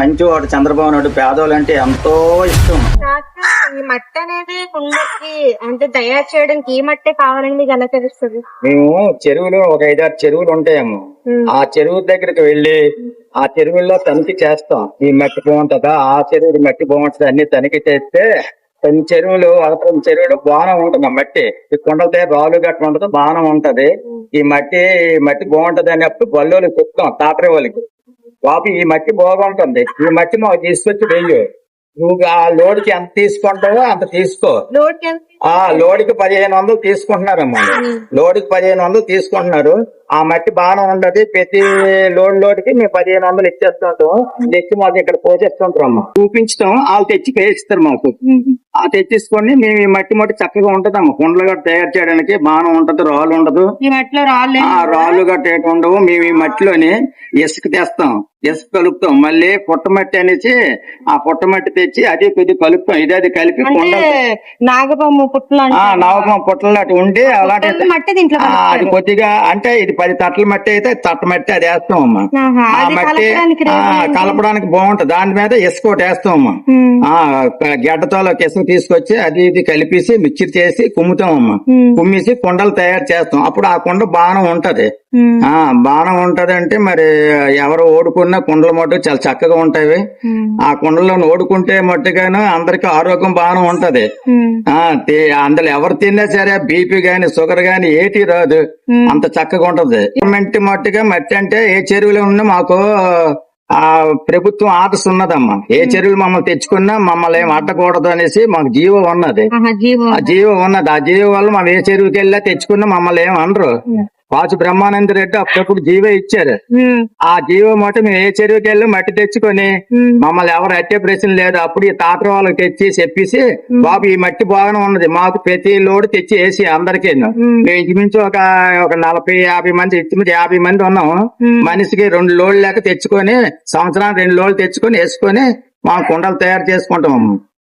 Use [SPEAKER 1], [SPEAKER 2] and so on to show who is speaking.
[SPEAKER 1] మంచివాడు చంద్రబాబు నాయుడు పేదోళ్ళు అంటే ఎంతో ఇష్టం.
[SPEAKER 2] ఈ మట్టి అనేది కుండకి అంటే తయారు చేయడానికి ఈ మట్టే కావాలని మీకు ఎలా తెలుస్తుంది?
[SPEAKER 1] మేము చెరువులు ఒక ఐదారు చెరువులు ఉంటాయేమో. ఆ చెరువు దగ్గరికి వెళ్ళి ఆ చెరువుల్లో తనిఖీ చేస్తాం. ఈ మట్టి బాగుంటుందా? ఆ చెరువులు మట్టి బాగుంటుందా? అన్ని తనిఖీ చేస్తే కొన్ని చెరువులు అవతల చెరువులు బాణం ఉంటుంది ఆ మట్టి. ఈ కొండలతో రాళ్ళు గట్ట ఉండదు బాణం ఉంటది. ఈ మట్టి ఈ మట్టి బాగుంటది అన్నప్పుడు బల్లోలు చెప్తాం తాటరి వాళ్ళకి. బాబు ఈ మట్టి బాగుంటుంది. ఈ మట్టి మాకు తీసుకొచ్చి వెయ్యి. నువ్వు ఆ లోడ్కి ఎంత తీసుకుంటావో అంత తీసుకో.
[SPEAKER 2] లోడ్కి ఎంత
[SPEAKER 1] ఆ లోడ్కి పదిహేను వందలు తీసుకుంటున్నారమ్మా. లోడ్కి పదిహేను వందలు తీసుకుంటున్నారు. ఆ మట్టి బాగానే ఉంటది ప్రతి లోడ్ లోడ్కి మేము పదిహేను వందలు ఇచ్చేస్తుంటాం. తెచ్చి మాకు ఇక్కడ పోసేస్తుంటాం అమ్మా చూపించడం వాళ్ళు తెచ్చి పేయిస్తారు మాకు. ఆ తెచ్చేసుకొని మేము ఈ మట్టి మట్టి చక్కగా ఉంటదమ్మా. కుండలు గట్ట తయారు చేయడానికి బాగానే ఉంటది. రాళ్ళు ఉండదు.
[SPEAKER 2] ఈ మట్టిలో రాళ్ళు
[SPEAKER 1] ఆ రాళ్ళు గట్ట ఉండవు. మేము ఈ మట్టిలోని ఇసుక తెస్తాం. ఇసుక కలుపుతాం. మళ్ళీ పుట్టమట్టి అనేసి ఆ పుట్టమట్టి తెచ్చి అది కొద్ది కలుపుతాం. ఇది అది కలిపి
[SPEAKER 2] అంటే
[SPEAKER 1] కుండ
[SPEAKER 2] నాగపాము పుట్టలు
[SPEAKER 1] ఉండి అలాంటి
[SPEAKER 2] మట్టి దీంట్లో
[SPEAKER 1] అది కొద్దిగా అంటే ఇది పది తట్ల మట్టి అయితే తట్ట మట్టి అది వేస్తాం అమ్మా ఆ మట్టి
[SPEAKER 2] కలపడానికి
[SPEAKER 1] బాగుంటది. దాని మీద ఇసుక ఒకటి వేస్తాం అమ్మా. ఆ గడ్డతో ఇసుక తీసుకొచ్చి అది ఇది కలిపేసి మిక్చర్ చేసి కుమ్ముతాం అమ్మా. కుమ్మేసి కుండలు తయారు చేస్తాం. అప్పుడు ఆ కుండ బాణం ఉంటది. బాణం ఉంటది అంటే మరి ఎవరు ఓడుకున్న కుండల మట్టు చాలా చక్కగా ఉంటాయి. ఆ కుండలో ఓడుకుంటే మట్టుగాను అందరికి ఆరోగ్యం బాగానే ఉంటది. ఆ అందులో ఎవరు తిన్నా సరే బీపీ గాని షుగర్ గాని ఏటి రాదు. అంత చక్కగా ఉంటది. మట్టి మట్టిగా మట్టి అంటే ఏ చెరువులో ఉన్నా మాకు ఆ ప్రభుత్వం ఆర్డర్స్ ఉన్నదమ్మా. ఏ చెరువులు మమ్మల్ని తెచ్చుకున్నా మమ్మల్ని ఏం అడ్డకూడదు అనేసి మాకు జీవో ఉన్నది. ఆ జీవో ఉన్నది. ఆ జీవో వల్ల మనం ఏ చెరువుకి వెళ్ళా తెచ్చుకున్నా మమ్మల్ని ఏం అనరు. పాచు బ్రహ్మానంద రెడ్డి అప్పుడప్పుడు జీవో ఇచ్చారు. ఆ జీవో మట్ట మేము ఏ చెరువుకి వెళ్ళి మట్టి తెచ్చుకొని. మమ్మల్ని ఎవరు అట్టే ప్రశ్న లేదు. అప్పుడు ఈ తాత వాళ్ళకి తెచ్చి చెప్పేసి బాబు ఈ మట్టి బాగానే ఉన్నది. మాకు ప్రతి లోడ్ తెచ్చి వేసి అందరికీ మేము ఇంచుమించు ఒక ఒక నలభై యాభై మంది ఇంచుమించు యాభై మంది ఉన్నాం. మనిషికి రెండు లోడ్లు లెక్క తెచ్చుకొని సంవత్సరానికి రెండు లోడ్లు తెచ్చుకొని వేసుకొని మా కుండలు తయారు చేసుకుంటాం అమ్మ